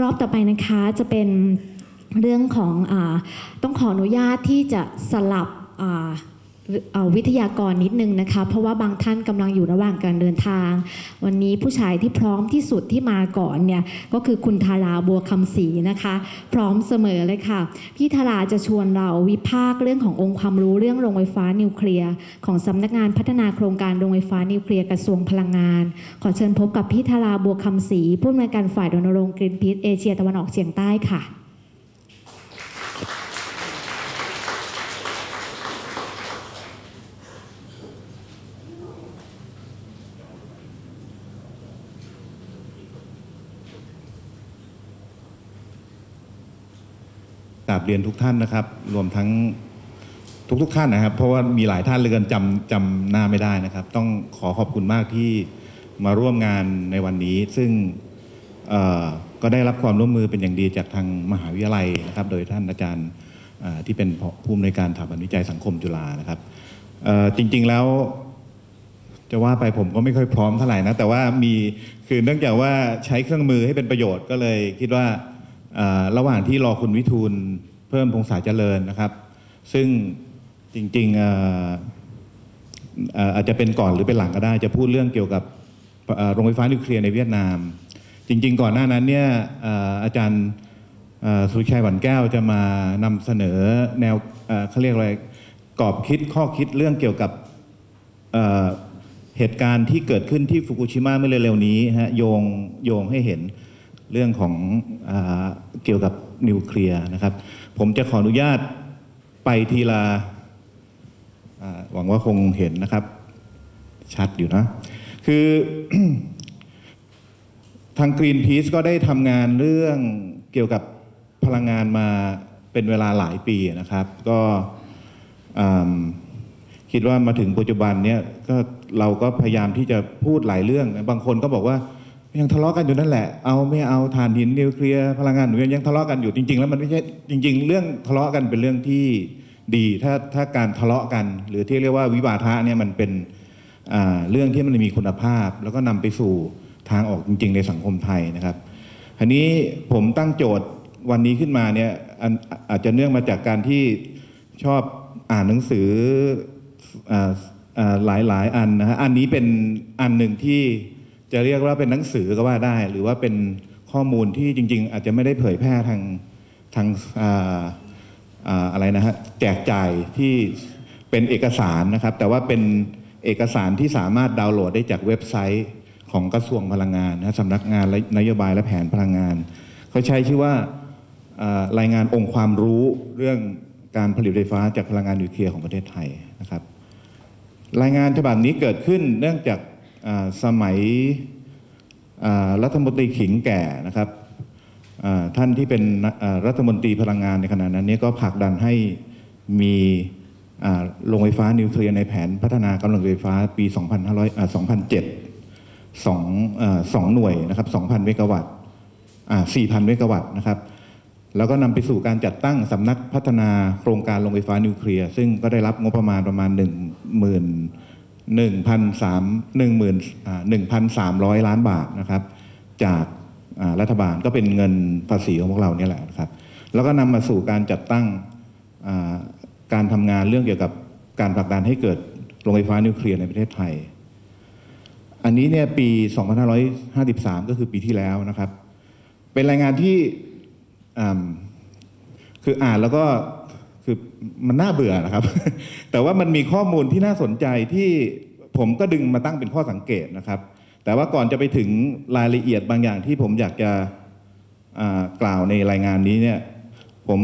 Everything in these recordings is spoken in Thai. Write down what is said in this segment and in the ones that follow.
รอบต่อไปนะคะจะเป็นเรื่องของอต้องขออนุญาตที่จะสลับ วิทยากรนิดนึงนะคะ เพราะว่าบางท่านกำลังอยู่ระหว่างการเดินทาง วันนี้ผู้ชายที่พร้อมที่สุดที่มาก่อนเนี่ยก็คือคุณธาราบัวคำศรีนะคะ พร้อมเสมอเลยค่ะ พี่ธาราจะชวนเราวิพากษ์เรื่องขององค์ความรู้เรื่องโรงไฟฟ้านิวเคลียร์ของสำนักงานพัฒนาโครงการโรงไฟฟ้านิวเคลียร์กระทรวงพลังงาน ขอเชิญพบกับพี่ธาราบัวคำศรีผู้อำนวยการฝ่ายรณรงค์กรีนพี e เอเชียตะวันออกเฉียงใต้ค่ะ บเรียนทุกท่านนะครับ รวมทั้งทุกๆท่านนะครับ เพราะว่ามีหลายท่านเหลยกันจำจำหน้าไม่ได้นะครับ ต้องขอขอบคุณมากที่มาร่วมงานในวันนี้ ซึ่งก็ได้รับความร่วมมือเป็นอย่างดีจากทางมหาวิทยาลัยนะครับ โดยท่านอาจารย์ที่เป็นผู้อำนวยการสถาบันวิจัยสังคมจุฬานะครับจริงๆแล้วจะว่าไปผมก็ไม่ค่อยพร้อมเท่าไหร่นะแต่ว่ามีคือเนื่องจากว่าใช้เครื่องมือให้เป็นประโยชน์ก็เลยคิดว่า ระหว่างที่รอคุณวิทูลเพิ่มพงษาเจริญนะครับ ซึ่งจริงๆอาจจะเป็นก่อนหรือเป็นหลังก็ได้ จะพูดเรื่องเกี่ยวกับโรงไฟฟ้านิวเคลียร์ในเวียดนาม จริง ๆ ก่อนหน้านั้นเนี่ยอาจารย์สุชัยหวันแก้วจะมานำเสนอแนวเขาเรียกอะไรกรอบคิดข้อคิดเรื่องเกี่ยวกับเหตุการณ์ที่เกิดขึ้นที่ฟุกุชิมะเมื่อเร็วๆนี้ฮะโยงโยงให้เห็น เรื่องของอเกี่ยวกับนิวเคลียร์นะครับ ผมจะขออนุญาตไปทีละหวังว่าคงเห็นนะครับ ชัดอยู่นะ คือทาง Greenpeace ก็ได้ทำงานเรื่องเกี่ยวกับพลังงานมาเป็นเวลาหลายปีนะครับ ก็คิดว่ามาถึงปัจจุบันเนี่ยก็เราก็พยายามที่จะพูดหลายเรื่อง บางคนก็บอกว่า ยังทะเลาะกันอยู่นั่นแหละ เอาไม่เอาถ่านหินนิวเคลียร์พลังงานหนุนยังทะเลาะกันอยู่จริง ๆ แล้วมันไม่ใช่จริง ๆ เรื่องทะเลาะกันเป็นเรื่องที่ดี ถ้าถ้าการทะเลาะกัน หรือที่เรียกว่าวิวาทะเนี่ยมันเป็นเรื่องที่มันมีคุณภาพ แล้วก็นำไปสู่ทางออกจริง ๆ ในสังคมไทยนะครับทีนี้ผมตั้งโจทย์วันนี้ขึ้นมาเนี่ยออาจจะเนื่องมาจากการที่ชอบอ่านหนังสือออหลายหลายอันนะฮะอันนี้เป็นอันหนึ่งที่ จะเรียกว่าเป็นหนังสือก็ว่าได้ หรือว่าเป็นข้อมูลที่จริง ๆ อาจจะไม่ได้เผยแพร่ทางทางอาอาอะไรนะฮะแจกจ่ายที่เป็นเอกสารนะครับ แต่ว่าเป็นเอกสารที่สามารถดาวน์โหลดได้จากเว็บไซต์ของกระทรวงพลังงานนะสำนักงานนโยบายและแผนพลังงาน เขาใช้ชื่อว่าารายงานองค์ความรู้เรื่องการผลิตไฟฟ้าจากพลังงานนิวเคลียร์ของประเทศไทยนะครับ รายงานฉบับนี้เกิดขึ้นเนื่องจาก สมัยรัฐมนตรีขิงแก่นะครับท่านที่เป็นรัฐมนตรีพลังงานในขณะนั้นนี่ยก็ผลักดันให้มีโรงไฟฟ้านิวเคลียร์ในแผนพัฒนากำลังไฟฟ้าปี 2500 2007สองหน่วยนะครับ 2,000 เมกะวัตต์4,000 เมกะวัตต์นะครับ แล้วก็นำไปสู่การจัดตั้งสำนักพัฒนาโครงการโรงไฟฟ้านิวเคลียร์ ซึ่งก็ได้รับงบประมาณประมาณ1 1 0 0 0 1,300 ล้านบาทนะครับ จากรัฐบาลก็เป็นเงินภาษีของพวกเราเนี่ยแหละครับ แล้วก็นำมาสู่การจัดตั้งการทำงานเรื่องเกี่ยวกับการผลักดันให้เกิดโรงไฟฟ้านิวเคลียร์ในประเทศไทย อันนี้เนี่ยปี 2553 ก็คือปีที่แล้วนะครับ เป็นรายงานที่คืออ่านแล้วก็ คือมันน่าเบื่อนะครับ แต่ว่ามันมีข้อมูลที่น่าสนใจที่ผมก็ดึงมาตั้งเป็นข้อสังเกตนะครับ แต่ว่าก่อนจะไปถึงรายละเอียดบางอย่างที่ผมอยากจะกล่าวในรายงานนี้เนี่ยผม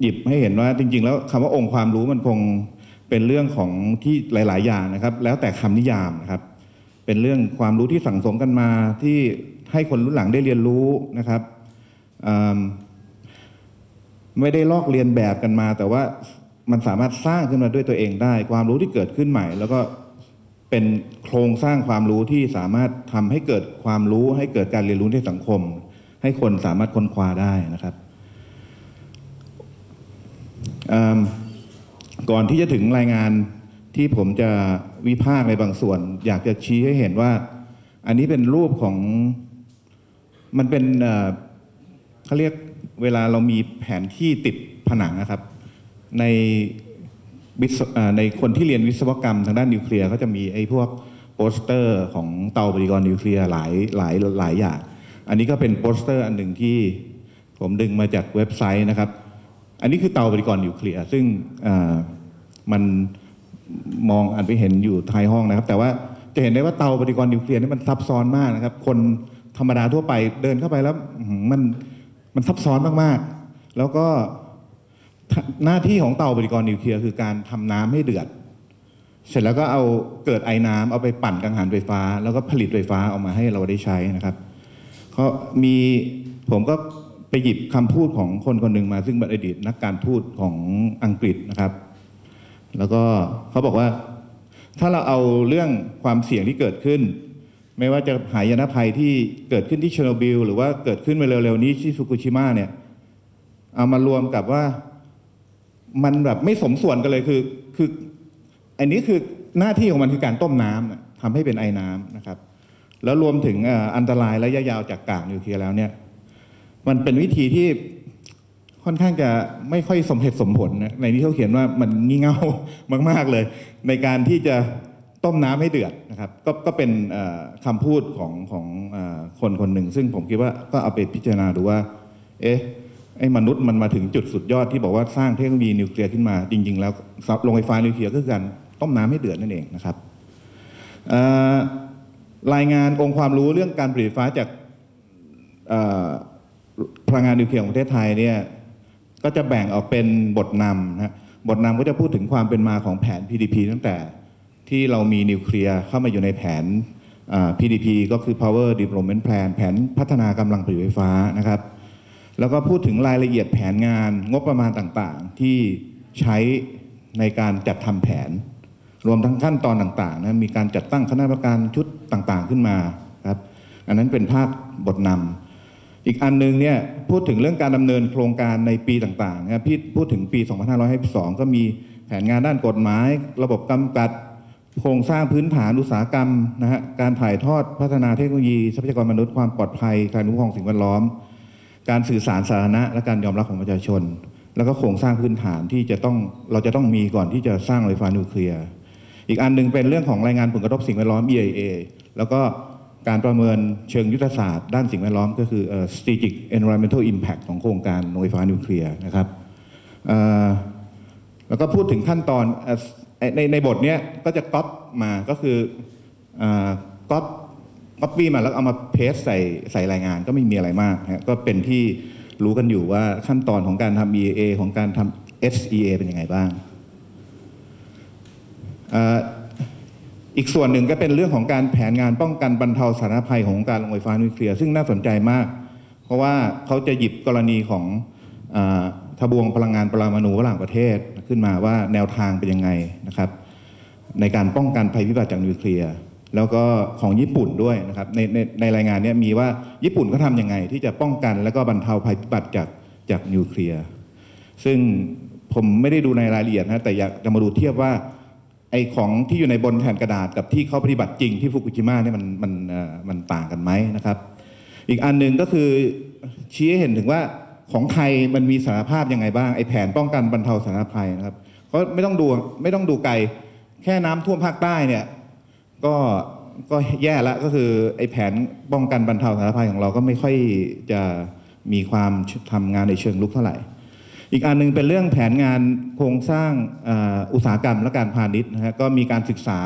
หยิบให้เห็นว่าจริง ๆ แล้วคำว่าองค์ความรู้มันคงเป็นเรื่องของที่หลาย ๆ อย่างนะครับ แล้วแต่คำนิยามนะครับ เป็นเรื่องความรู้ที่สั่งสมกันมาที่ให้คนรุ่นหลังได้เรียนรู้นะครับ ไม่ได้ลอกเรียนแบบกันมา แต่ว่ามันสามารถสร้างขึ้นมาด้วยตัวเองได้ ความรู้ที่เกิดขึ้นใหม่ แล้วก็เป็นโครงสร้างความรู้ที่สามารถทำให้เกิดความรู้ ให้เกิดการเรียนรู้ในสังคม ให้คนสามารถค้นคว้าได้นะครับก่อนที่จะถึงรายงานที่ผมจะวิพากษ์ในบางส่วน อยากจะชี้ให้เห็นว่า อันนี้เป็นรูปของมันเป็นเขาเรียก เวลาเรามีแผนที่ติดผนังนะครับ ในในคนที่เรียนวิศวกรรมทางด้านนิวเคลียร์เขาจะมีไอ้พวกโปสเตอร์ของเตาปฏิกรณ์นิวเคลียร์หลายหลายหลายอย่าง อันนี้ก็เป็นโปสเตอร์อันหนึ่งที่ผมดึงมาจากเว็บไซต์นะครับ อันนี้คือเตาปฏิกรณ์นิวเคลียร์ซึ่งมันมองอันไปเห็นอยู่ท้ายห้องนะครับ แต่ว่าจะเห็นได้ว่าเตาปฏิกรณ์นิวเคลียร์นี่มันซับซ้อนมากนะครับ คนธรรมดาทั่วไปเดินเข้าไปแล้วมัน มันซับซ้อนมากๆ แล้วก็หน้าที่ของเตาปฏิกรณ์นิวเคลียร์คือการทำน้ำให้เดือด เสร็จแล้วก็เอาเกิดไอ้น้ำเอาไปปั่นกังหันไฟฟ้า แล้วก็ผลิตไฟฟ้าออกมาให้เราได้ใช้นะครับเขามีผมก็ไปหยิบคำพูดของคนคนหนึ่งมาซึ่งเป็นอดีตนักการทูตของอังกฤษนะครับ แล้วก็เขาบอกว่า ถ้าเราเอาเรื่องความเสี่ยงที่เกิดขึ้น ไม่ว่าจะหายนะภัยที่เกิดขึ้นที่เชอร์โนบิล หรือว่าเกิดขึ้นมาเร็วๆนี้ที่ฟุกุชิมะเนี่ยเอามารวมกับว่ามันแบบไม่สมส่วนกันเลยคือคืออันนี้คือหน้าที่ของมันคือการต้มน้ำน่ะทำให้เป็นไอ้น้ำนะครับ แล้วรวมถึงอันตรายระยะยาวจากกากนิวเคลียร์แล้วเนี่ยมันเป็นวิธีที่ค่อนข้างจะไม่ค่อยสมเหตุสมผลนะในนี้เขาเขียนว่ามันงี่เง่ามาก ๆเลย ในการที่จะ ต้มน้ำให้เดือดนะครับก็ก็เป็นเอ่อคำพูดของของคนคนหนึ่ง ซึ่งผมคิดว่าก็เอาไปพิจารณาดูว่า เอ๊ะไอ้มนุษย์มันมาถึงจุดสุดยอดที่บอกว่าสร้างเทคโนโลยีนิวเคลียร์ขึ้นมา จริง ๆ แล้วโรงไฟฟ้านิวเคลียร์ก็คือการต้มน้ำให้เดือดนั่นเองนะครับรายงานองค์ความรู้เรื่องการผลิตไฟฟ้าจากพลังงานนิวเคลียร์ของประเทศไทยเนี่ยก็จะแบ่งออกเป็นบทนำนะฮะบทนำก็จะพูดถึงความเป็นมาของแผน PDP ตั้งแต่ ที่เรามีนิวเคลียร์เข้ามาอยู่ในแผน PDP ก็คือ Power Development Plan แผนพัฒนากำลังผลิตไฟฟ้านะครับ แล้วก็พูดถึงรายละเอียดแผนงานงบประมาณต่างๆ ที่ใช้ในการจัดทำแผน รวมทั้งขั้นตอนต่างๆนะมีการจัดตั้งคณะกรรมการชุดต่างๆขึ้นมาครับอันนั้นเป็นภาคบทนำอีกอันหนึงเนี่ยพูดถึงเรื่องการดำเนินโครงการในปีต่างๆนะครับพี่พูดถึงปี 2552 ก็มีแผนงานด้านกฎหมาย ระบบกำกับ โครงสร้างพื้นฐานอุตสาหกรรมนะฮะการถ่ายทอดพัฒนาเทคโนโลยีทรัพยากรมนุษย์ความปลอดภัยการคุ้มครองสิ่งแวดล้อม การสื่อสารสาธารณะและการยอมรับของประชาชน แล้วก็โครงสร้างพื้นฐานที่จะต้องเราจะต้องมีก่อนที่จะสร้างโรงไฟฟ้านิวเคลียร์อีกอันหนึ่งเป็นเรื่องของรายงานผลกระทบสิ่งแวดล้อม EIA แล้วก็การประเมินเชิงยุทธศาสตร์ด้านสิ่งแวดล้อมก็คือ strategic environmental impact ของโครงการโรงไฟฟ้านิวเคลียร์นะครับแล้วก็พูดถึงขั้นตอน ในในบทเนี้ยก็จะก๊อปมาก็คืออก๊อปก๊อปปี้มาแล้วเอามาเพสใส่ใส่รายงานก็ไม่มีอะไรมากนะฮะก็เป็นที่รู้กันอยู่ว่าขั้นตอนของการทำ EA ของการทำ SEA เป็นยังไงบ้างอีกส่วนหนึ่งก็เป็นเรื่องของการแผนงานป้องกันบรรเทาสาธารณภัยของการโรงไฟฟ้านิวเคลียร์ซึ่งน่าสนใจมาก เพราะว่าเขาจะหยิบกรณีของ ทบวงพลังงานปรามาณูระหว่างประเทศขึ้นมาว่าแนวทางเป็นยังไงนะครับในการป้องกันภัยพิบัติจากนิวเคลียร์แล้วก็ของญี่ปุ่นด้วยนะครับในในในรายงานนี้มีว่าญี่ปุ่นเขาทำยังไง ที่จะป้องกันแล้วก็บรรเทาภัยพิบัติจากจากนิวเคลียร์ซึ่งผมไม่ได้ดูในรายละเอียดนะแต่อยากจะมาดูเทียบว่าไอของที่อยู่ในบนแผ่นกระดาษกับที่เขาปฏิบัติจริงที่ฟุกุชิมะเนี่ยมันมันมันต่างกันไหมนะครับ อีกอันหนึ่งก็คือชี้ให้เห็นถึงว่า ของไทยมันมีสารภาพยังไงบ้างไอ้แผนป้องกันบรรเทาสาธารณภัยนะครับก็ไม่ต้องดูไม่ต้องดูไกลแค่น้ำท่วมภาคใต้เนี่ยก็ก็แย่ล้วก็คือไอ้แผนป้องกันบรรเทาสาธารณภัยของเราก็ไม่ค่อยจะมีความทำงานในเชิงลุกเท่าไหร่ อีกอันหนึงเป็นเรื่องแผนงานโครงสร้างอ,อุตสาหกรรมและการพาณิชย์นะฮะก็มีการศึกษา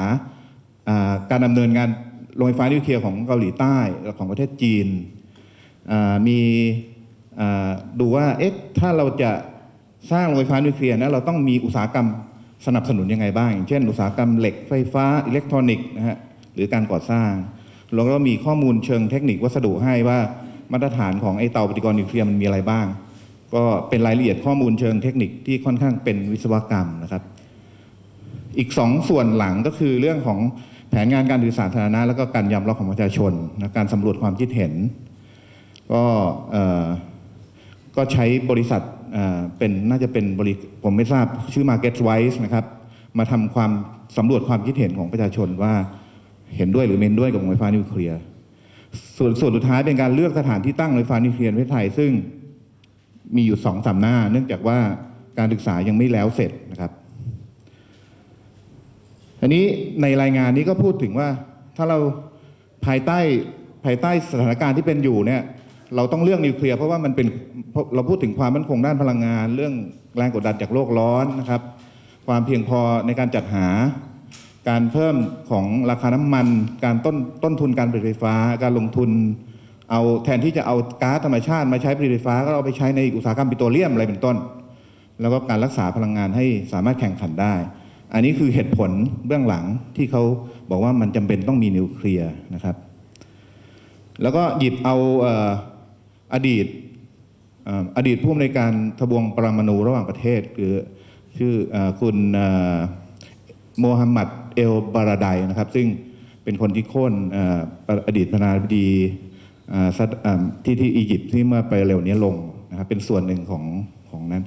การดำเนินงานโรงไฟฟ้านิวเคลียร์ของเกาหลีใต้และของประเทศจีนมี ดูว่าเอ๊ะถ้าเราจะสร้างโรงไฟฟ้านิวเคลียร์นะเราต้องมีอุตสาหกรรมสนับสนุนยังไงบ้างอย่างเช่น อุตสาหกรรมเหล็กไฟฟ้าอิเล็กทรอนิกส์นะฮะหรือการก่อสร้างแล้วก็มีข้อมูลเชิงเทคนิควัสดุให้ว่ามาตรฐานของไอเตาปฏิกรณ์นิวเคลียร์มันมีอะไรบ้าง ก็เป็นรายละเอียดข้อมูลเชิงเทคนิคที่ค่อนข้างเป็นวิศวกรรมนะครับ อีกสองส่วนหลังก็คือเรื่องของแผนงานการสื่อสารสาธารณะแล้วก็การยอมรับของประชาชนนะการสำรวจความคิดเห็น ก็ ก็ใช้บริษัทเป็นน่าจะเป็นบริผมไม่ทราบชื่อ Market Wise นะครับ มาทำความสำรวจความคิดเห็นของประชาชนว่าเห็นด้วยหรือเมนด้วยกับโรงไฟฟ้านิวเคลียร์ส่วนส่วนสุดท้ายเป็นการเลือกสถานที่ตั้งโรงไฟฟ้านิวเคลียร์ในประเทศไทย ซึ่งมีอยู่สองสามหน้า เนื่องจากว่าการศึกษายังไม่แล้วเสร็จนะครับ อันนี้ในรายงานนี้ก็พูดถึงว่าถ้าเราภายใต้ภายใต้สถานการณ์ที่เป็นอยู่เนี่ย เราต้องเลือกนิวเคลียร์เพราะว่ามันเป็นเราพูดถึงความมั่นคงด้านพลังงาน เรื่องแรงกดดันจากโลกร้อนนะครับ ความเพียงพอในการจัดหา การเพิ่มของราคาน้ำมัน การต้นต้นทุนการผลิตไฟฟ้า การลงทุน เอาแทนที่จะเอาก๊าซธรรมชาติมาใช้ผลิตไฟฟ้าก็เอาไปใช้ในอุตสาหกรรมปิโตรเลียมอะไรเป็นต้น แล้วก็การรักษาพลังงานให้สามารถแข่งขันได้ อันนี้คือเหตุผลเบื้องหลังที่เขาบอกว่ามันจำเป็นต้องมีนิวเคลียร์นะครับ แล้วก็หยิบเอาเอดีตอดีตผู้อำนวยการทบวงปรมาณูระหว่างประเทศ คือชื่ออคุณโมฮัมหมัดเอลบาราไดนะครับ ซึ่งเป็นคนที่โค่นออดีตประธานาธิบดีที่ที่อียิปต์ที่เมื่อไปเร็วนี้ลงนะครับเป็นส่วนหนึ่งของของนั้น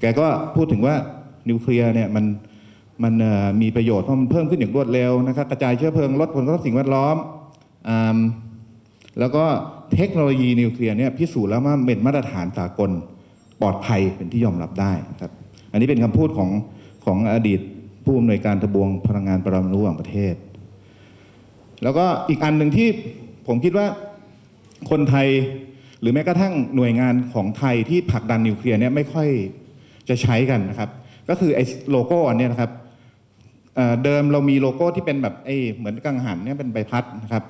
แกก็พูดถึงว่านิวเคลียร์เนี่ยมันมันมีประโยชน์เพราะมันเพิ่มขึ้นอย่างรวดเร็วนะครับกระจายเชื้อเพลิงลดผลกระทบสิ่งแวดล้อมอ แล้วก็เทคโนโลยีนิวเคลียร์เนี่ยพิสูจน์แล้วว่าเป็นมาตรฐานสากลปลอดภัยเป็นที่ยอมรับได้นะครับ อันนี้เป็นคำพูดของของอดีตผู้อำนวยการทบวงพลังงานปรมาณูระหว่างประเทศ แล้วก็อีกอันหนึ่งที่ผมคิดว่าคนไทยหรือแม้กระทั่งหน่วยงานของไทยที่ผลักดันนิวเคลียร์เนี่ยไม่ค่อยจะใช้กันนะครับ ก็คือไอ้โลโก้อันนี้นะครับเเดิมเรามีโลโก้ที่เป็นแบบไอ้เหมือนกังหันเนี่ยเป็นใบพัดนะครับ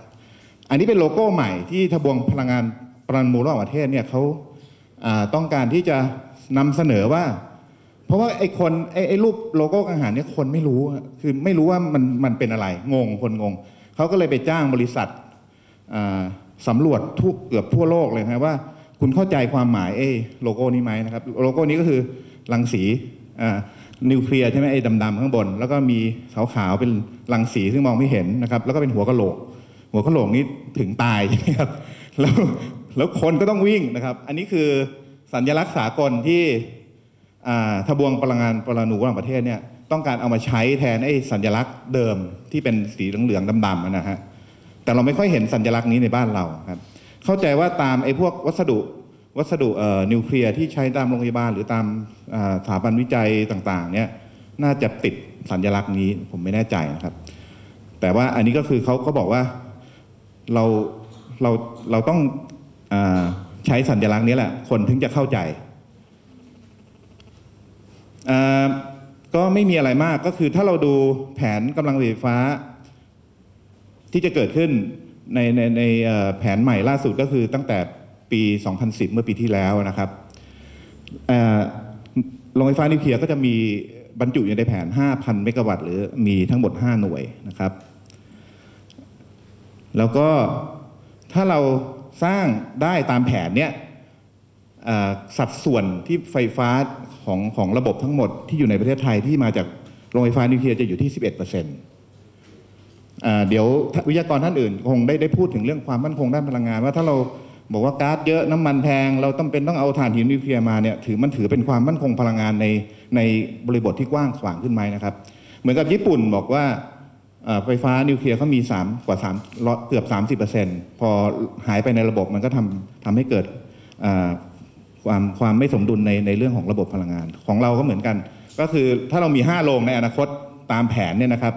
อันนี้เป็นโลโก้ใหม่ที่ทบวงพลังงานปรมาณูระหว่างประเทศเนี่ยเขาต้องการที่จะนำเสนอว่า เพราะว่าไอ้คนไอ้ไอ้รูปโลโก้กังหันเนี่ยคนไม่รู้คือไม่รู้ว่ามันมันเป็นอะไรงงคนงงเขาก็เลยไปจ้างบริษัทอ่าสำรวจทุกเกือบทั่วโลกเลยนะครับว่า คุณเข้าใจความหมายเอ้โลโก้นี้ไหมนะครับโลโก้นี้ก็คือรังสีนิวเคลียร์ใช่ไหมไอ้ดำๆข้างบน แล้วก็มีขาวๆเป็นรังสีซึ่งมองไม่เห็นนะครับแล้วก็เป็นหัวกะโหลก หัวกะโหลกนี้ถึงตายใช่ไหมครับแล้วแล้วคนก็ต้องวิ่งนะครับ อันนี้คือสัญลักษณ์สากลที่ทบวงพลังงานปรมาณูระหว่างประเทศเนี่ยต้องการเอามาใช้แทนไอ้สัญลักษณ์เดิมที่เป็นสีเหลืองๆดำๆนะฮะแต่เราไม่ค่อยเห็นสัญลักษณ์นี้ในบ้านเราครับ เข้าใจว่าตามไอ้พวกวัสดุวัสดุนิวเคลียร์ที่ใช้ตามโรงพยาบาลหรือตามสถาบันวิจัยต่างๆเนี่ยน่าจะติดสัญลักษณ์นี้ผมไม่แน่ใจนะครับ แต่ว่าอันนี้ก็คือเขาเขาบอกว่า เราเราเราต้องอใช้สัญลักษณ์นี้แหละ คนถึงจะเข้าใจ ก็ไม่มีอะไรมากก็คือถ้าเราดูแผนกำลังไฟฟ้า ที่จะเกิดขึ้นในในในแผนใหม่ล่าสุดก็คือตั้งแต่ปี 2010 เมื่อปีที่แล้วนะครับโรงไฟฟ้านิวเคลียร์ก็จะมีบรรจุอยู่ในแผน 5,000 เมกะวัตต์หรือมีทั้งหมด 5 หน่วยนะครับ แล้วก็ถ้าเราสร้างได้ตามแผนเนี้ยสัดส่วนที่ไฟฟ้าของของระบบทั้งหมดที่อยู่ในประเทศไทยที่มาจากโรงไฟฟ้านิวเคลียร์จะอยู่ที่ 11เปอร์เซ็นต์เดี๋ยววิทยากรท่านอื่นคงได้ได้พูดถึงเรื่องความมั่นคงด้านพลังงาน ว่าถ้าเราบอกว่าก๊าซเยอะน้ำมันแพง เราต้องเป็นต้องเอาถ่านหินนิวเคลียร์มาเนี่ยถือมันถือเป็นความมั่นคงพลังงานในในบริบทที่กว้างขวางขึ้นไหมนะครับ เหมือนกับญี่ปุ่นบอกว่า ไฟฟ้านิวเคลียร์เขามี 3 กว่า3เกือบ 30%พอหายไปในระบบมันก็ทำทำให้เกิดความความไม่สมดุลในในเรื่องของระบบพลังงาน ของเราก็เหมือนกัน ก็คือถ้าเรามี 5 โรงในอนาคตตามแผนเนี่ยนะครับ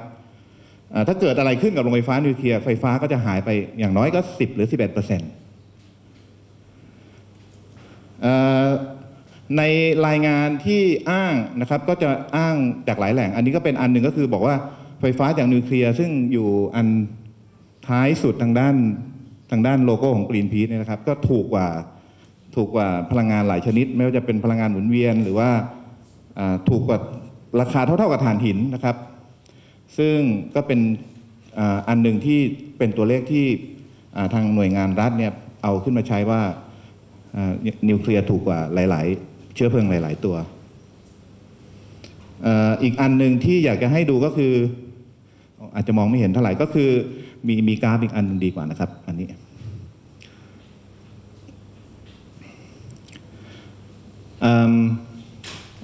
ถ้าเกิดอะไรขึ้นกับโรงไฟฟ้านิวเคลียร์ไฟฟ้าก็จะหายไปอย่างน้อยก็ 10 หรือ 11เปอร์เซ็นต์ในรายงานที่อ้างนะครับก็จะอ้างจากหลายแหล่ง อันนี้ก็เป็นอันหนึ่งก็คือบอกว่า ฟฟ้าจากนิวเคลียร์ซึ่งอยู่อันท้ายสุดทางด้านทางด้านโลโก้ของ Greenpeace เนี่ยนะครับ ก็ถูกกว่าถูกกว่าพลังงานหลายชนิด ไม่ว่าจะเป็นพลังงานหมุนเวียน หรือว่าถูกกว่าราคาเท่าๆกับถ่านหินนะครับ ซึ่งก็เป็นอ,อันหนึ่งที่เป็นตัวเลขที่ทางหน่วยงานรัฐเนี่ยเอาขึ้นมาใช้ว่านิวเคลียร์ถูกกว่าหลาย ๆ เชื้อเพลิงหลาย ๆ ตัวออีกอันหนึ่งที่อยากจะให้ดูก็คือ อาจจะมองไม่เห็นเท่าไหร่ก็คือมีมีกราฟอีกอันหนึ่งดีกว่านะครับ อันนี้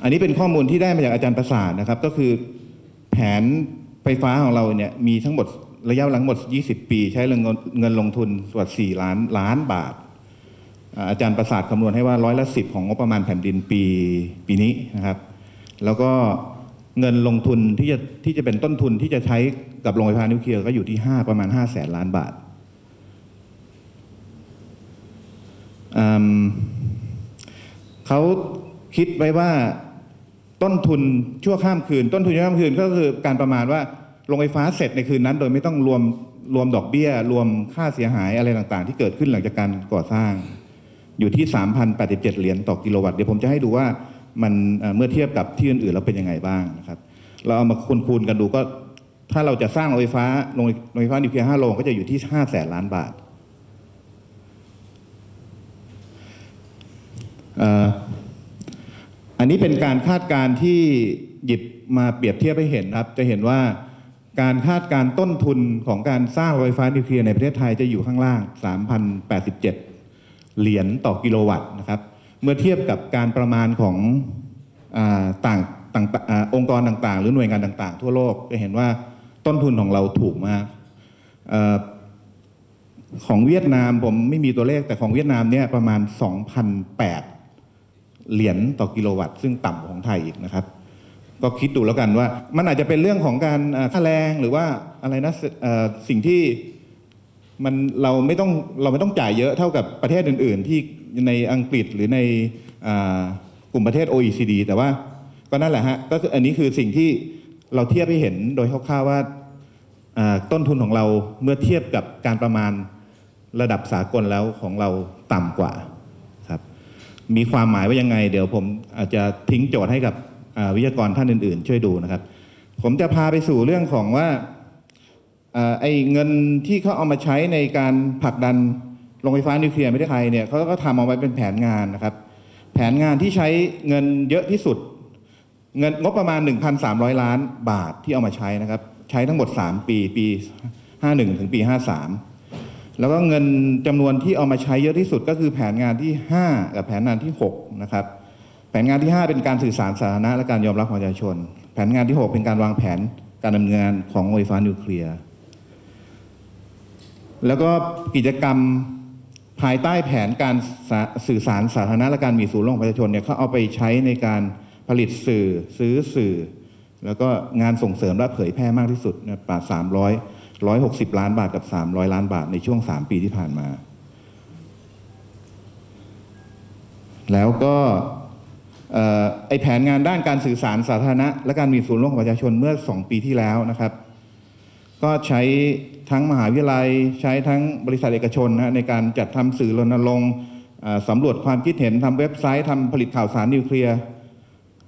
อันนี้เป็นข้อมูลที่ได้มาจากอาจารย์ประสาทนะครับ ก็คือแผนไฟฟ้าของเราเนี่ยมีทั้งหมดระยะเวลาทั้งหมด 20 ปี ใช้เงินเงินลงทุนกว่า4ล้านล้านบาทอาอาจารย์ประสาทคำนวณให้ว่าร้อยละสิบของงบประมาณแผ่นดินปีปีนี้นะครับ แล้วก็ เงินลงทุนที่จะที่จะเป็นต้นทุนที่จะใช้กับโรงไฟฟ้านิวเคลียร์ก็อยู่ที่5ประมาณ5 0 0แสนล้านบาทเขาคิดไว้ว่าต้นทุนชั่วข้ามคืน ต้นทุนชั่วข้ามคืนก็คือการประมาณว่าโรงไฟฟ้าเสร็จในคืนนั้น โดยไม่ต้องรวมรวมดอกเบี้ย รวมค่าเสียหายอะไรต่างๆ ที่เกิดขึ้นหลังจากการก่อสร้าง อยู่ที่ 3,087 เหรียญต่อกิโลวัตต์เดี๋ยวผมจะให้ดูว่า มันเมื่อเทียบกับที่อื่นๆแล้วเป็นยังไงบ้างนะครับ เราเอามาคูณกันดูก็ ถ้าเราจะสร้างโรงไฟฟ้าโรงไฟฟ้านิวเคลียร์5โรงก็จะอยู่ที่5แสนล้านบาทอันนี้เป็นการคาดการณ์ที่หยิบมาเปรียบเทียบให้เห็นครับ จะเห็นว่าการคาดการต้นทุนของการสร้างโรงไฟฟ้านิวเคลียร์ในประเทศไทยจะอยู่ข้างล่าง 3,087 เหรียญต่อกิโลวัตต์นะครับ เมื่อเทียบกับการประมาณของอต่างต่างอองค์กรต่างๆ หรือหน่วยงานต่าง ๆ ทั่วโลกจะเห็นว่าต้นทุนของเราถูกมากอของเวียดนามผมไม่มีตัวเลขแต่ของเวียดนามเนี่ยประมาณ 2,008 เหรียญต่อกิโลวัตต์ ซึ่งต่ำกว่าของไทยอีกนะครับ ก็คิดดูแล้วกันว่า มันอาจจะเป็นเรื่องของการค่าแรงหรือว่าอะไรนะสิ่งที่มันเราไม่ต้องเราไม่ต้องจ่ายเยอะเท่ากับประเทศอื่น ๆ ที่ ในอังกฤษหรือในกลุ่มประเทศ OECD แต่ว่าก็นั่นแหละฮะก็คืออันนี้คือสิ่งที่เราเทียบให้เห็นโดยคร่าวๆว่าาต้นทุนของเราเมื่อเทียบกับการประมาณระดับสากลแล้วของเราต่ำกว่าครับมีความหมายว่ายังไง เดี๋ยวผมอาจจะทิ้งโจทย์ให้กับวิทยากรท่านอื่นๆ ช่วยดูนะครับ ผมจะพาไปสู่เรื่องของว่าอไอ้เงินที่เขาเอามาใช้ในการผลักดัน โรงไฟฟ้านิวเคลียร์ประเทศไทยเนี่ยเขาก็ทำเอาไว้เป็นแผนงานนะครับ แผนงานที่ใช้เงินเยอะที่สุด เงินงบประมาณ 1,300 ล้านบาทที่เอามาใช้นะครับ ใช้ทั้งหมด 3 ปีปี 51 ถึงปี 53 แล้วก็เงินจำนวนที่เอามาใช้เยอะที่สุดก็คือแผนงานที่ 5 กับแผนงานที่ 6 นะครับ แผนงานที่ 5 เป็นการสื่อสารสาธารณะและการยอมรับของประชาชน แผนงานที่ 6 เป็นการวางแผนการดำเนินงานของโรงไฟฟ้านิวเคลียร์แล้วก็กิจกรรม ภายใต้แผนการสื่อสารสาธารณะและการมีส่วนร่วมของประชาชนเนี่ยเขาเอาไปใช้ในการผลิตสื่อซื้อสื่อ แล้วก็งานส่งเสริมและเผยแพร่มากที่สุดเนี่ยป่าสามร้อยร้อยหกสิบล้านบาทกับสามร้อยล้านบาทในช่วงสามปีที่ผ่านมา แล้วก็ไอแผนงานด้านการสื่อสารสาธารณะ และการมีส่วนร่วมของประชาชนเมื่อสองปีที่แล้วนะครับ ก็ใช้ทั้งมหาวิทยาลัย ใช้ทั้งบริษัทเอกชนนะในการจัดทำสื่อรณรงค์สำรวจความคิดเห็นทำเว็บไซต์ทำผลิตข่าวสารนิวเคลียร์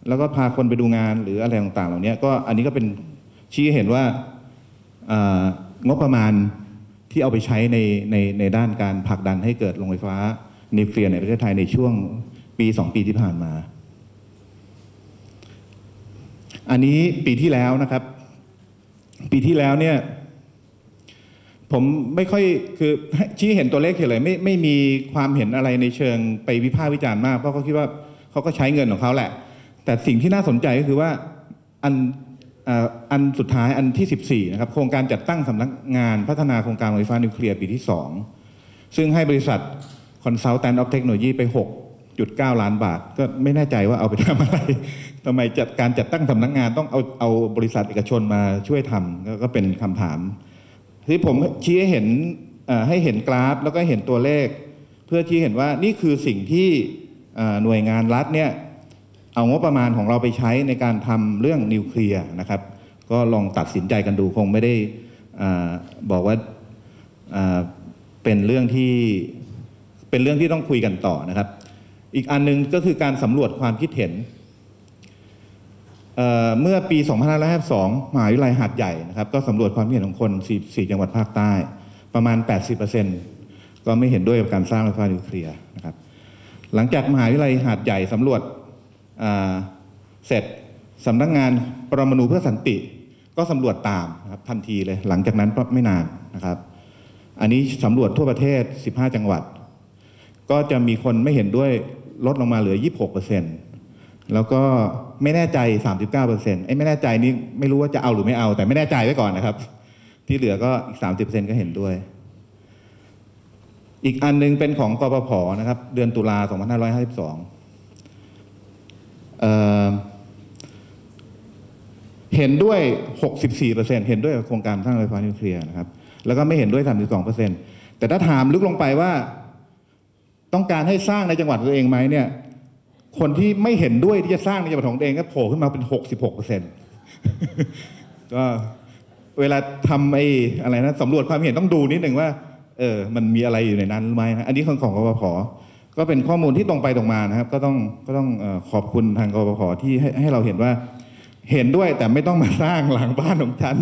แล้วก็พาคนไปดูงานหรืออะไรต่างๆ เหล่านี้ก็อันนี้ก็เป็นชี้เห็นว่างบประมาณที่เอาไปใช้ในในในด้านการผลักดันให้เกิดโรงไฟฟ้านิวเคลียร์ในประเทศไทยในช่วงปีสองปีที่ผ่านมา อันนี้ปีที่แล้วนะครับ ปีที่แล้วเนี่ย ผมไม่ค่อยคือชี้เห็นตัวเลขเฉยเลยไม่ไม่มีความเห็นอะไรในเชิงไปวิพากษ์วิจารณ์มาก เพราะเขาคิดว่าเขาก็ใช้เงินของเขาแหละ แต่สิ่งที่น่าสนใจก็คือว่าอันอ่ออันสุดท้ายอันที่ 14นะครับโครงการจัดตั้งสำนักงานพัฒนาโครงการโรงไฟฟ้านิวเคลียร์ปีที่ 2 ซึ่งให้บริษัท Consultant of Technology ไป 6.9 ล้านบาท ก็ไม่แน่ใจว่าเอาไปทำอะไร ทำไมจัดการจัดตั้งสำนักงานต้องเอาเอาบริษัทเอกชนมาช่วยทำก็ก็เป็นคำถาม ที่ผมชี้ให้เห็นให้เห็นกราฟแล้วก็เห็นตัวเลข เพื่อชี้เห็นว่านี่คือสิ่งที่หน่วยงานรัฐเนี่ยเอางบประมาณของเราไปใช้ในการทำเรื่องนิวเคลียร์นะครับ ก็ลองตัดสินใจกันดูคงไม่ได้อบอกว่าเป็นเรื่องที่เป็นเรื่องที่ต้องคุยกันต่อนะครับ อีกอันหนึงก็คือการสำรวจความคิดเห็น เมื่อปี 2552มหาวิทยาลัยหาดใหญ่นะครับก็สำรวจความเห็นของคน 4, 4 จังหวัดภาคใต้ ประมาณ 80%ก็ไม่เห็นด้วยกับการสร้างรงไฟฟ้านิวเคลียร์นะครับหลังจากมหาวิทยาลัยหาดใหญ่สำรวจเสร็จสำนักงานปรมาณูเพื่อสันติ ก็สำรวจตามครับทันทีเลย หลังจากนั้นไม่นานนะครับ อันนี้สำรวจทั่วประเทศ 15 จังหวัด ก็จะมีคนไม่เห็นด้วยลดลงมาเหลือ 26% แล้วก็ไม่แน่ใจ 39%ไอ้ไม่แน่ใจนี่ไม่รู้ว่าจะเอาหรือไม่เอา แต่ไม่แน่ใจไว้ก่อนนะครับ ที่เหลือก็อีก 30%ก็เห็นด้วย อีกอันหนึงเป็นของกปพนะครับ เดือนตุลา2552เอ่อเห็นด้วย 64%เห็นด้วยโครงการสร้างไฟฟ้านิวเคลียร์นะครับ แล้วก็ไม่เห็นด้วย 32%แต่ถ้าถามลึกลงไปว่า ต้องการให้สร้างในจังหวัดตัวเองไหมเนี่ย คนที่ไม่เห็นด้วยที่จะสร้างในจังหวัดของตัวเองก็โผล่ขึ้นมาเป็น 66%ก็เวลาทำไอ้อะไรนะสำรวจความเห็นต้องดูนิดหนึ่งว่า เออ มันมีอะไรอยู่ในนั้นหรือไม่นะอันนี้ของของกปพก็เป็นข้อมูลที่ตรงไปตรงมานะครับ ก็ต้องก็ต้องออขอบคุณทางกปพที่ให้ให้เราเห็นว่า เห็นด้วยแต่ไม่ต้องมาสร้างหลังบ้านของฉัน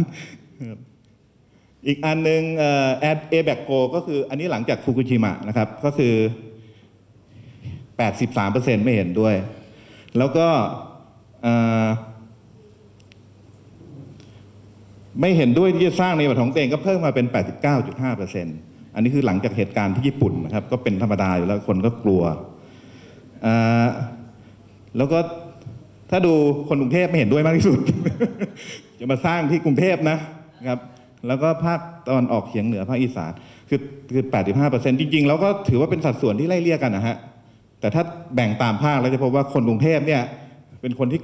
อีกอันหนึ่งแอดเอแบกโกก็คืออันนี้หลังจากฟุกุชิมะนะครับ ก็คือ 83%ไม่เห็นด้วย แล้วก็ไม่เห็นด้วยที่จะสร้างในประเทศของตัวเองก็เพิ่มมาเป็น 89.5%อันนี้คือหลังจากเหตุการณ์ที่ญี่ปุ่นนะครับ ก็เป็นธรรมดาอยู่แล้วคนก็กลัว แล้วก็ถ้าดูคนกรุงเทพไม่เห็นด้วยมากที่สุด จะมาสร้างที่กรุงเทพนะครับ แล้วก็ภาคตะวันออกเฉียงเหนือภาคอีสานคือคือ 85%จริงๆ แล้วก็ถือว่าเป็นสัดส่วนที่ไล่เลี่ยกันนะฮะ แต่ถ้าแบ่งตามภาคเราจะพบว่าคนกรุงเทพเนี่ยเป็นคนที่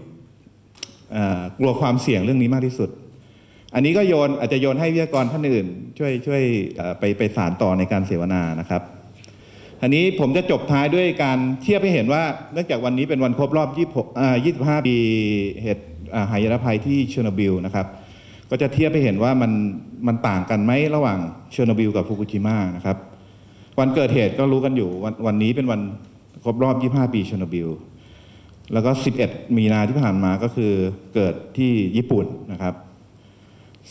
กลัวความเสี่ยงเรื่องนี้มากที่สุด อันนี้ก็โยนอาจจะโยนให้วิทยากรท่านอื่น ช่วยช่วยไปไปสารต่อในการเสวนานะครับอันนี้ผมจะจบท้ายด้วยการเทียบให้เห็นว่าเนื่องจากวันนี้เป็นวันครบรอบ 25 ปีเหตุหายนะภัยที่เชอร์โนบิลนะครับ ก็จะเทียบให้เห็นว่ามันมันต่างกันไหมระหว่างเชอร์โนบิลกับฟุกุชิมะนะครับ วันเกิดเหตุก็รู้กันอยู่วันวันนี้เป็นวัน ครบรอบ 25 ปีเชอร์โนบิล แล้วก็ 11 มีนาที่ผ่านมาก็คือเกิดที่ญี่ปุ่นนะครับ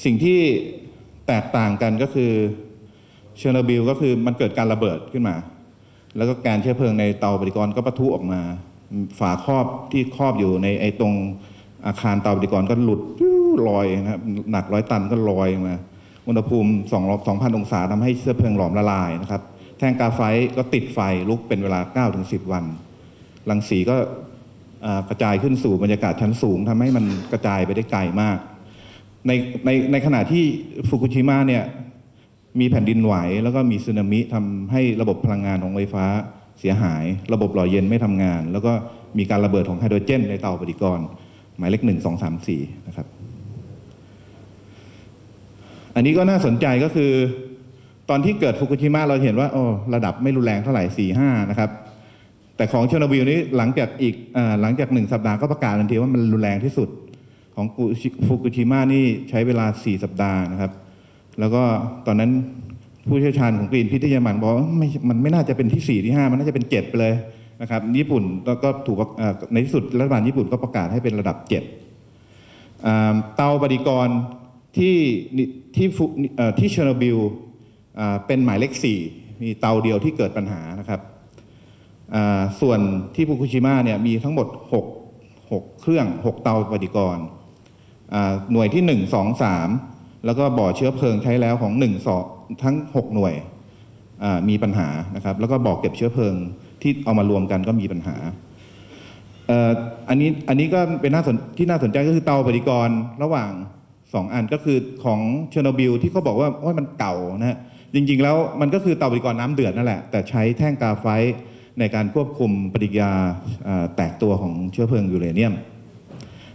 สิ่งที่แตกต่างกันก็คือเชอร์โนบิลก็คือมันเกิดการระเบิดขึ้นมา แล้วก็การเชื้อเพลิงในเตาปฏิกรณ์ก็ปะทุออกมา ฝาครอบที่ครอบอยู่ในไอ้ตรงอาคารเตาปฏิกรณ์ก็หลุดลอยนะครับหนักร้อยตันก็ลอยมา อุณหภูมิ 2 2,000 องศาทำให้เชื้อเพลิงหลอมละลายนะครับ แท่งกาไฟก็ติดไฟลุกเป็นเวลา 9-10 วัน รังสีก็กระจายขึ้นสู่บรรยากาศชั้นสูงทำให้มันกระจายไปได้ไกลมาก ในในในขณะที่ฟุกุชิมะเนี่ยมีแผ่นดินไหวแล้วก็มีสึนามิทำให้ระบบพลังงานของไฟฟ้าเสียหาย ระบบหล่อเย็นไม่ทำงาน แล้วก็มีการระเบิดของไฮโดรเจน ในเตาปฏิกรณ์หมายเลขหนึ่งสองสามสี่นะครับ อันนี้ก็น่าสนใจก็คือ ตอนที่เกิดฟุกุชิมะเราเห็นว่าโอ้ระดับไม่รุนแรงเท่าไหร่สี่ห้านะครับ แต่ของเชอร์โนบิลนี้หลังจากอีกอหลังจากหนึ่งสัปดาห์ก็ประกาศทันทีว่ามันรุนแรงที่สุด ของฟุกุชิมะนี่ใช้เวลา4สัปดาห์นะครับ แล้วก็ตอนนั้นผู้เชี่ยวชาญของกรีนพิทยามันบอกว่าไม่มันไม่น่าจะเป็นที่4ที่5มันน่าจะเป็น7ไปเลยนะครับ ญี่ปุ่นก็ถูกในที่สุดรัฐบาลญี่ปุ่นก็ประกาศให้เป็นระดับ7อ่าเตาปฏิกรณ์ที่ที่เอ่อที่เชอร์โนบิล เป็นหมายเลข 4 มีเตาเดียวที่เกิดปัญหานะครับส่วนที่ฟุกุชิมะเนี่ยมีทั้งหมด 6 6 เครื่อง 6 เตาปฏิกรณ์หน่วยที่ 1 2 3 แล้วก็บ่อเชื้อเพลิงใช้แล้วของ 1 2 ทั้ง 6 หน่วยมีปัญหานะครับ แล้วก็บ่อเก็บเชื้อเพลิงที่เอามารวมกันก็มีปัญหาอันนี้อันนี้ก็เป็นน่าสนที่น่าสนใจก็คือเตาปฏิกรณ์ระหว่าง 2 อันก็คือของเชอร์โนบิลที่เขาบอกว่าโอ้ยมันเก่านะฮะ จริงๆ แล้วมันก็คือเตาปฏิกรณ์น้ำเดือดนั่นแหละ แต่ใช้แท่งกาไฟต์ในการควบคุมปฏิกิริยาอ่าแตกตัวของเชื้อเพลิงยูเรเนียม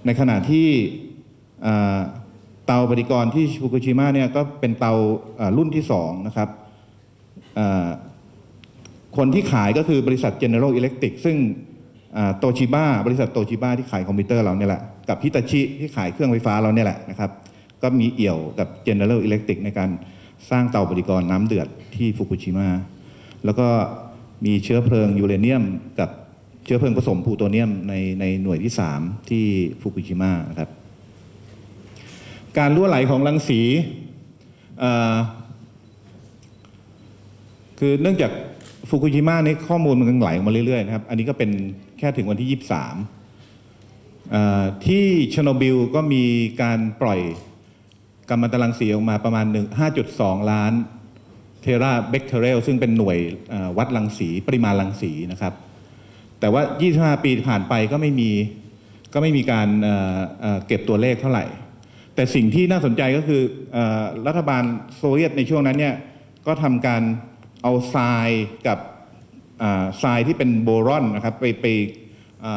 ในขณะที่อ่าเตาปฏิกรณ์ที่ฟุกุชิมะเนี่ยก็เป็นเตาอ่ารุ่นที่สองนะครับอ่าคนที่ขายก็คือบริษัท General Electric ซึ่งโตชิบ้า บริษัทโตชิบ้าที่ขายคอมพิวเตอร์เราเนี่ยแหละ กับฮิตาชิที่ขายเครื่องไฟฟ้าเราเนี่ยแหละนะครับ ก็มีเอี่ยวกับ General Electric ในการ สร้างเตาปฏิกรณ์น้ำเดือดที่ฟุกุชิมะแล้วก็มีเชื้อเพลิงยูเรเนียม กับเชื้อเพลิงผสมพูโตเนียมในในหน่วยที่ 3 ที่ฟุกุชิมะนะครับ การรั่วไหลของรังสีคือเนื่องจากฟุกุชิมะนี่ข้อมูลมันกำลังไหลออกมาเรื่อยๆนะครับ อันนี้ก็เป็นแค่ถึงวันที่ 23ที่เชโนบิลก็มีการปล่อย กัมมันตรังสีออกมาประมาณ 1 5.2 ล้านเทราเบกเทเรลซึ่งเป็นหน่วยวัดรังสีปริมาณรังสีนะครับ แต่ว่า 25 ปีผ่านไปก็ไม่มีก็ไม่มีการเเเก็บตัวเลขเท่าไหร่ แต่สิ่งที่น่าสนใจก็คืออรัฐบาลโซเวียตในช่วงนั้นเนี่ยก็ทำการเอาทรายกับทรายที่เป็นโบรอนนะครับไปไปอ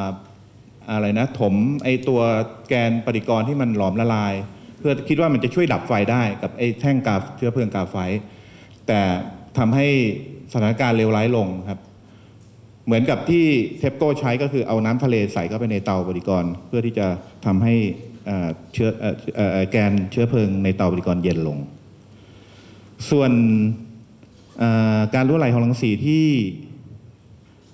อะไรนะถมไอตัวแกนปฏิกรณ์ที่มันหลอมละลาย พื่อคิดว่ามันจะช่วยดับไฟได้กับไอ้แท่งกาเชื้อเพลิงกาไฟ แต่ทำให้สถานการณ์เลวร้ายลงครับ เหมือนกับที่เทปโก้ใช้ก็คือเอาน้ำทะเลใส่เข้าไปในเตาปฏิกรณ์เพื่อที่จะทำให้เชื้อแกนเชื้อเพลิงในเตาปฏิกรณ์เย็นลง ส่วนการรั่วไหลของรังสีที่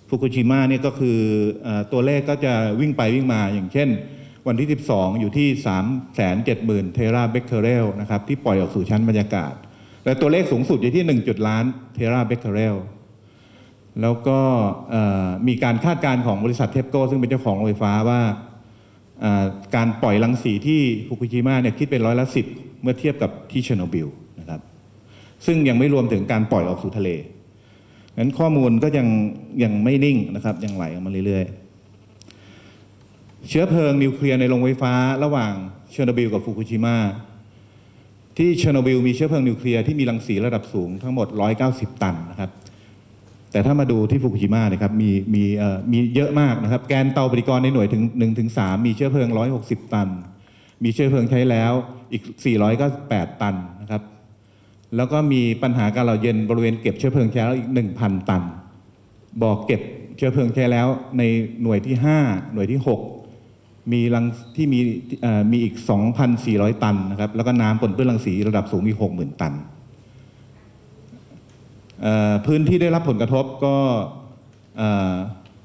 ฟุกุชิมะเนี่ยก็คืออตัวเลขก็จะวิ่งไปวิ่งมาอย่างเช่น วันที่ 12 อยู่ที่ 3 7 0 0 0 0 เทราเบคเคอเรลนะครับที่ปล่อยออกสู่ชั้นบรรยากาศ และตัวเลขสูงสุดอยู่ที่ 1 จุดล้านเทราเบคเคอเรลแล้วก็มีการคาดการณ์ของบริษัทเทปโก้ซึ่งเป็นเจ้าของโรงไฟฟ้าว่าการปล่อยรังสีที่ฟุกุชิมะเนี่ยคิดเป็นร้อยละสิบเมื่อเทียบกับที่เชอร์โนบิลนะครับซึ่งยังไม่รวมถึงการปล่อยออกสู่ทะเลงั้นข้อมูลก็ยังยังไม่นิ่งนะครับยังไหลออกมาเรื่อยๆ เชื้อเพลิงนิวเคลียร์ในโรงไฟฟ้าระหว่างเชอร์โนบิลกับฟุกุชิมะที่เชอร์โนบิลมีเชื้อเพลิงนิวเคลียร์ที่มีรังสีระดับสูงทั้งหมด 190 ตันนะครับแต่ถ้ามาดูที่ฟุกุชิมะนะครับมีมีเอ่อมีเยอะมากนะครับแกนเตาปฏิกรณ์ในหน่วยถึง1ถึง3มีเชื้อเพลิง 160 ตัน มีเชื้อเพลิงใช้แล้วอีก 498 ตันนะครับแล้วก็มีปัญหาการหล่อเย็นบริเวณเก็บเชื้อเพลิงใช้แล้วอีก 1,000 ตัน บอกเก็บเชื้อเพลิงใช้แล้วในหน่วยที่ 5 หน่วยที่ 6 มีรังที่มีเอ่อมีอีก 2,400 ตันนะครับ แล้วก็น้ำปนเปื้อนรังสีระดับสูงอีก 60,000 ตัน พื้นที่ได้รับผลกระทบก็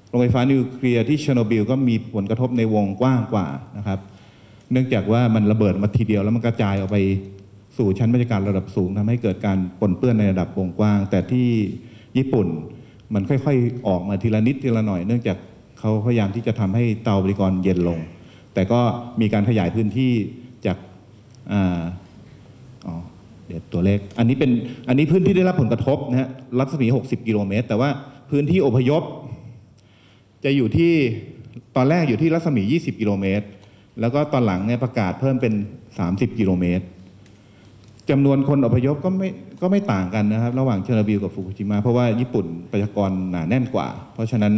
โรงไฟฟ้านิวเคลียร์ที่เชโนบิลก็มีผลกระทบในวงกว้างกว่านะครับ เนื่องจากว่ามันระเบิดมาทีเดียวแล้วมันกระจายออกไปสู่ชั้นบรรยากาศระดับสูงทำให้เกิดการปนเปื้อนในระดับวงกว้าง แต่ที่ญี่ปุ่นมันค่อย ๆ ออกมาทีละนิดทีละหน่อย เนื่องจาก เขาพยายามที่จะทำให้เตาบริกรเย็นลง แต่ก็มีการขยายพื้นที่จากอ๋อเดี๋ยวตัวเลขอันนี้เป็นอันนี้พื้นที่ได้รับผลกระทบนะฮะรัศมี 60 กิโลเมตร แต่ว่าพื้นที่อพยพ จะอยู่ที่ตอนแรกอยู่ที่รัศมี 20 กิโลเมตร แล้วก็ตอนหลังเนี่ยประกาศเพิ่มเป็น 30 กิโลเมตรจำนวนคนอพยพก็ไม่ก็ไม่ต่างกันนะครับ ระหว่างเชอร์โนบิลกับฟุกุชิมะเพราะว่าญี่ปุ่นประชากรหนาแน่นกว่า เพราะฉะนั้น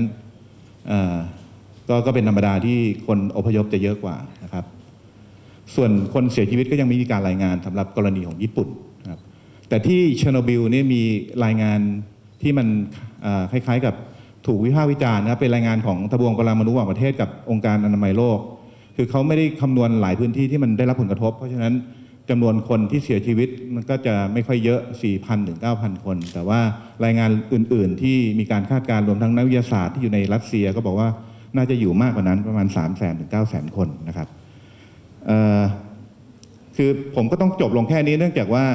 ก็ก็เป็นธรรมดาที่คนอพยพจะเยอะกว่านะครับ ส่วนคนเสียชีวิตก็ยังไม่มีการรายงานสำหรับกรณีของญี่ปุ่นนะครับแต่ที่เชอร์โนบิลนี่มีรายงานที่มันคล้ายๆกับถูกวิพากษ์วิจารณ์นะครับเป็นรายงานของทบวงปราณูระหว่างประเทศกับองค์การอนามัยโลก คือเขาไม่ได้คำนวณหลายพื้นที่ที่มันได้รับผลกระทบ เพราะฉะนั้น จำนวนคนที่เสียชีวิตมันก็จะไม่ค่อยเยอะ 4,000 ถึง 9,000 คน แต่ว่ารายงานอื่น ๆ ที่มีการคาดการณ์รวมทั้งนักวิทยาศาสตร์ที่อยู่ในรัสเซียก็บอกว่าน่าจะอยู่มากกว่านั้นประมาณ 3 0 0 0 0 ถึง 9 0 0 0 0 คนนะครับคือผมก็ต้องจบลงแค่นี้เนื่องจากว่า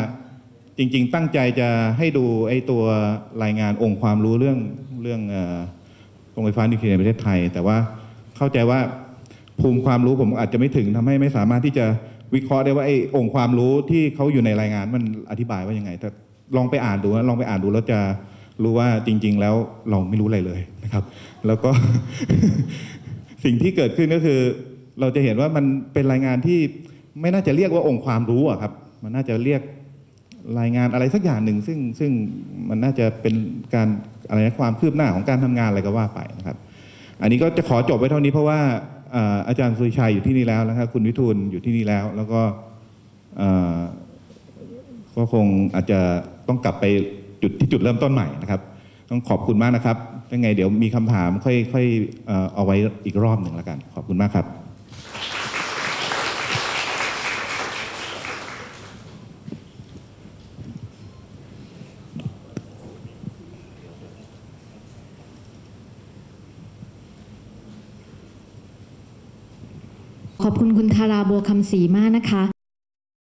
จริง ๆ ตั้งใจจะให้ดูไอ้ตัวรายงานองค์ความรู้เรื่องเรื่องอ่อโรงไฟฟ้านิวเคลียร์ในประเทศไทย แต่ว่าเข้าใจว่าภูมิความรู้ผมอาจจะไม่ถึงทำให้ไม่สามารถที่จะ วิเคราะห์ได้ว่าไอ้องค์ความรู้ที่เขาอยู่ในรายงานมันอธิบายว่ายังไง แต่ลองไปอ่านดูนะลองไปอ่านดูแล้วจะรู้ว่าจริง ๆ แล้วเราไม่รู้อะไรเลยนะครับ แล้วก็ สิ่งที่เกิดขึ้นก็คือ เราจะเห็นว่ามันเป็นรายงานที่ไม่น่าจะเรียกว่าองค์ความรู้อะครับ มันน่าจะเรียกรายงานอะไรสักอย่างหนึ่ง ซึ่งซึ่งมันน่าจะเป็นการอะไรนะความคืบหน้าของการทำงานอะไรก็ว่าไปนะครับ อันนี้ก็จะขอจบไว้เท่านี้เพราะว่า อาจารย์สุริชัยอยู่ที่นี่แล้วนะครับคุณวิทูลอยู่ที่นี่แล้ว แล้วก็ก็คงอาจจะต้องกลับไปจุดที่จุดเริ่มต้นใหม่นะครับ ต้องขอบคุณมากนะครับยังไงเดี๋ยวมีคำถามค่อยๆเอาไว้อีกรอบหนึ่งแล้วกัน ขอบคุณมากครับ ขอบคุณคุณธาราบัวคำศรีมากนะคะ